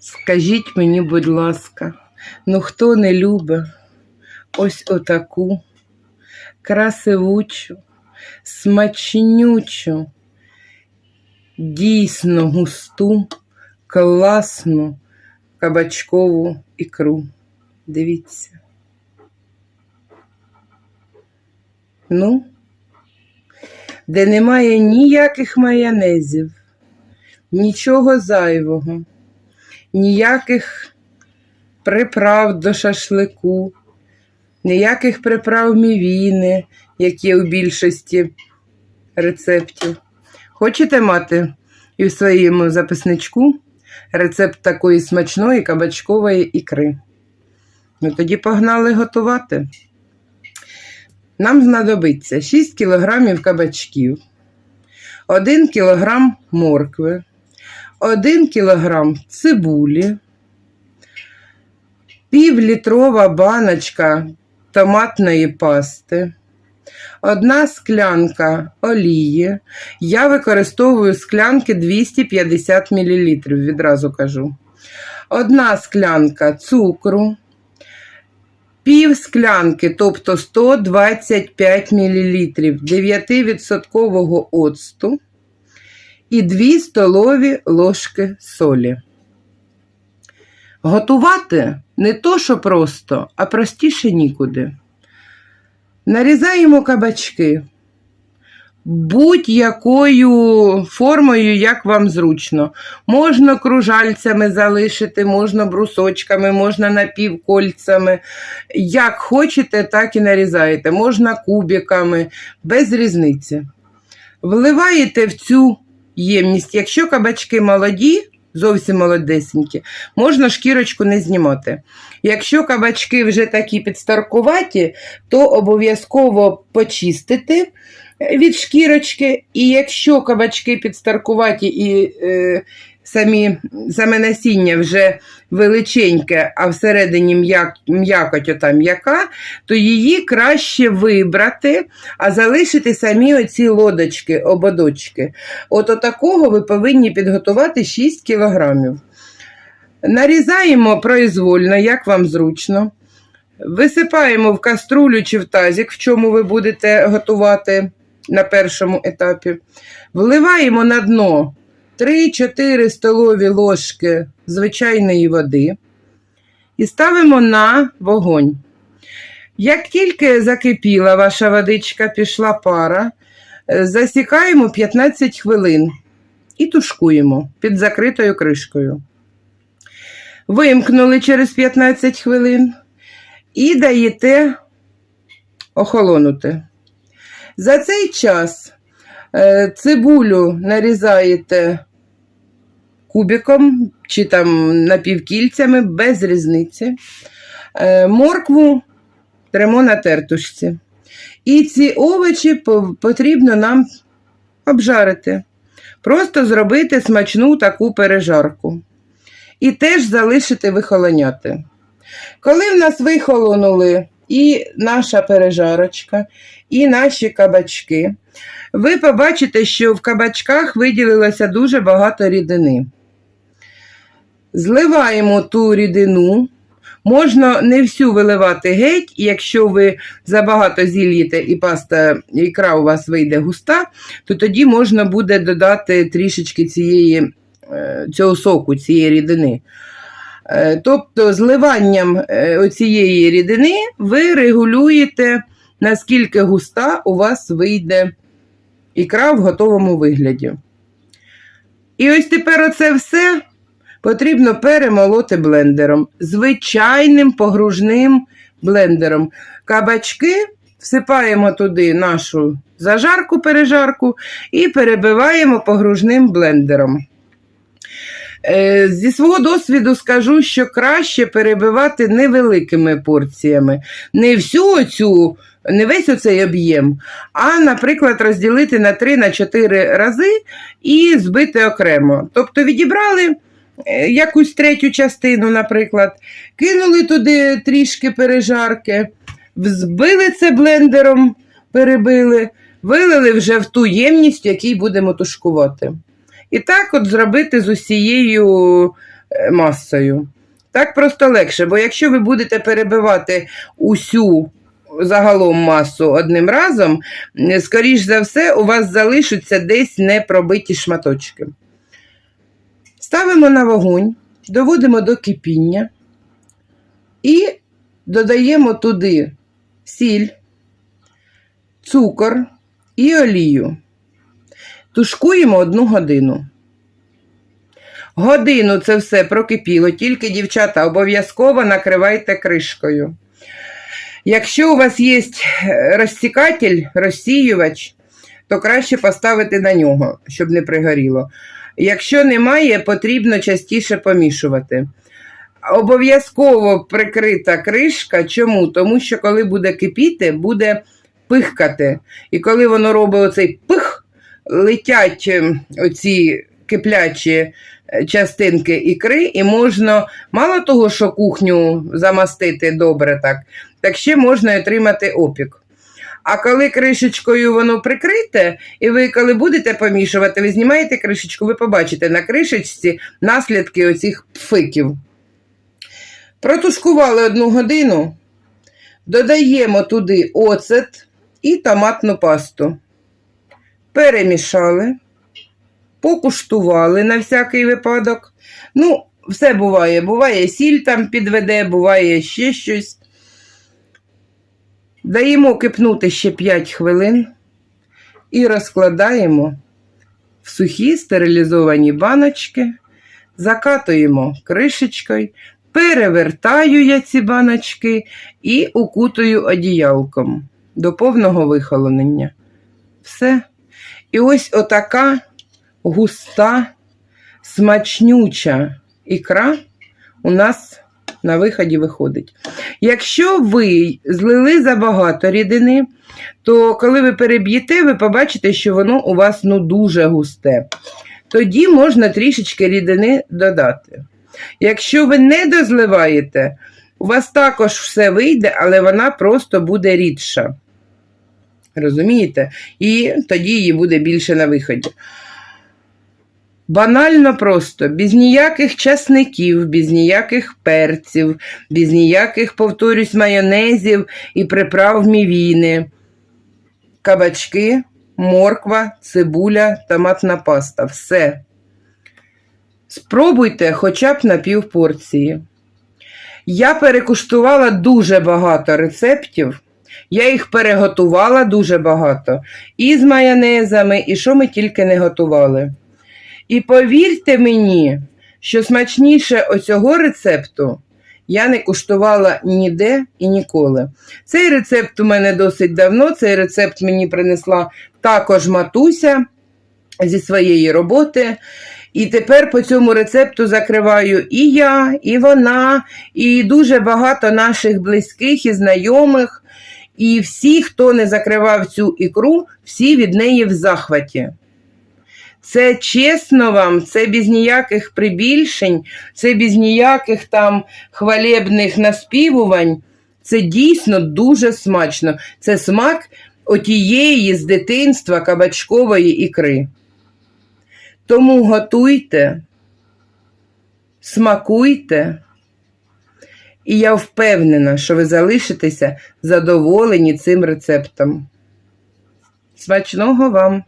Скажіть мені, будь ласка, ну хто не любить ось отаку красивучу, смачнючу, дійсно густу, класну кабачкову ікру. Дивіться. Ну, де немає ніяких майонезів, нічого зайвого ніяких приправ до шашлику, ніяких приправ мівіни, як є у більшості рецептів. Хочете мати і в своєму записничку рецепт такої смачної кабачкової ікри? Ну тоді погнали готувати. Нам знадобиться 6 кг кабачків, 1 кг моркви, 1 кг цибулі, півлітрова баночка томатної пасти, одна склянка олії. Я використовую склянки 250 мл, відразу кажу. Одна склянка цукру, пів склянки, тобто 125 мл 9% оцту і 2 столові ложки солі. Готувати не то, що просто, а простіше нікуди. Нарізаємо кабачки будь-якою формою, як вам зручно. Можна кружальцями залишити, можна брусочками, можна напівкольцями. Як хочете, так і нарізаєте. Можна кубиками, без різниці. Вливаєте в цю ємність. Якщо кабачки молоді, зовсім молодесенькі, можна шкірочку не знімати. Якщо кабачки вже такі підстаркуваті, то обов'язково почистити від шкірочки. І якщо кабачки підстаркуваті і е, самі, саме насіння вже величеньке, а всередині м'як, м'якоть ота м'яка, то її краще вибрати, а залишити самі оці лодочки, ободочки. От отакого ви повинні підготувати 6 кілограмів. Нарізаємо произвольно, як вам зручно. Висипаємо в каструлю чи в тазик, в чому ви будете готувати на першому етапі. Вливаємо на дно 3-4 столові ложки звичайної води і ставимо на вогонь. Як тільки закипіла ваша водичка, пішла пара, е, засікаємо 15 хвилин і тушкуємо під закритою кришкою. Вимкнули через 15 хвилин і даєте охолонути. За цей час е, цибулю нарізаєте кубиком чи там напівкільцями, без різниці. Е, Моркву тремо на тертушці. І ці овочі потрібно нам обжарити. Просто зробити смачну таку пережарку. І теж залишити вихолоняти. Коли в нас вихолонули і наша пережарочка, і наші кабачки, ви побачите, що в кабачках виділилося дуже багато рідини. Зливаємо ту рідину. Можна не всю виливати геть, якщо ви забагато зільєте і паста ікра у вас вийде густа, то тоді можна буде додати трішечки цієї, е, цього соку, цієї рідини. Е, Тобто, зливанням е, оцієї рідини ви регулюєте, наскільки густа у вас вийде ікра в готовому вигляді. І ось тепер оце все потрібно перемолоти блендером. Звичайним погружним блендером. Кабачки всипаємо туди нашу зажарку-пережарку і перебиваємо погружним блендером. Е, Зі свого досвіду скажу, що краще перебивати невеликими порціями. Не всю оцю, не весь оцей об'єм, а, наприклад, розділити на 3-4 рази і збити окремо. Тобто відібрали якусь третю частину, наприклад, кинули туди трішки пережарки, взбили це блендером, перебили, вилили вже в ту ємність, якій будемо тушкувати. І так от зробити з усією е, масою. Так просто легше, бо якщо ви будете перебивати усю загалом масу одним разом, е, скоріш за все, у вас залишаться десь непробиті шматочки. Ставимо на вогонь, доводимо до кипіння і додаємо туди сіль, цукор і олію. Тушкуємо одну годину. Годину це все прокипіло, тільки, дівчата, обов'язково накривайте кришкою. Якщо у вас є розсікатель, розсіювач, то краще поставити на нього, щоб не пригоріло. Якщо немає, потрібно частіше помішувати. Обов'язково прикрита кришка. Чому? Тому що коли буде кипіти, буде пихкати. І коли воно робить оцей пих, летять ем, оці киплячі е, частинки ікри, і можна, мало того, що кухню замастити добре так, так ще можна отримати опік. А коли кришечкою воно прикрите, і ви коли будете помішувати, ви знімаєте кришечку, ви побачите на кришечці наслідки оцих пфиків. Протушкували одну годину, додаємо туди оцет і томатну пасту. Перемішали, покуштували на всякий випадок. Ну, все буває. Буває сіль там підведе, буває ще щось. Даємо кипнути ще 5 хвилин і розкладаємо в сухі стерилізовані баночки, закатуємо кришечкою, перевертаю я ці баночки і укутую одіялком до повного вихолонення. Все. І ось отака густа, смачнюча ікра у нас на виході виходить. Якщо ви злили забагато рідини, то коли ви переб'єте, ви побачите, що воно у вас ну, дуже густе. Тоді можна трішечки рідини додати. Якщо ви не дозливаєте, у вас також все вийде, але вона просто буде рідша. Розумієте? І тоді її буде більше на виході. Банально просто, без ніяких часників, без ніяких перців, без ніяких, повторюсь, майонезів і приправ мівіни. Кабачки, морква, цибуля, томатна паста. Все. Спробуйте хоча б на пів порції. Я перекуштувала дуже багато рецептів. Я їх переготувала дуже багато. І з майонезами, і що ми тільки не готували. І повірте мені, що смачніше оцього рецепту я не куштувала ніде і ніколи. Цей рецепт у мене досить давно, цей рецепт мені принесла також матуся зі своєї роботи. І тепер по цьому рецепту закриваю і я, і вона, і дуже багато наших близьких і знайомих. І всі, хто не закривав цю ікру, всі від неї в захваті. Це чесно вам, це без ніяких прибільшень, це без ніяких там хвалебних наспівувань. Це дійсно дуже смачно. Це смак отієї з дитинства кабачкової ікри. Тому готуйте, смакуйте, і я впевнена, що ви залишитеся задоволені цим рецептом. Смачного вам!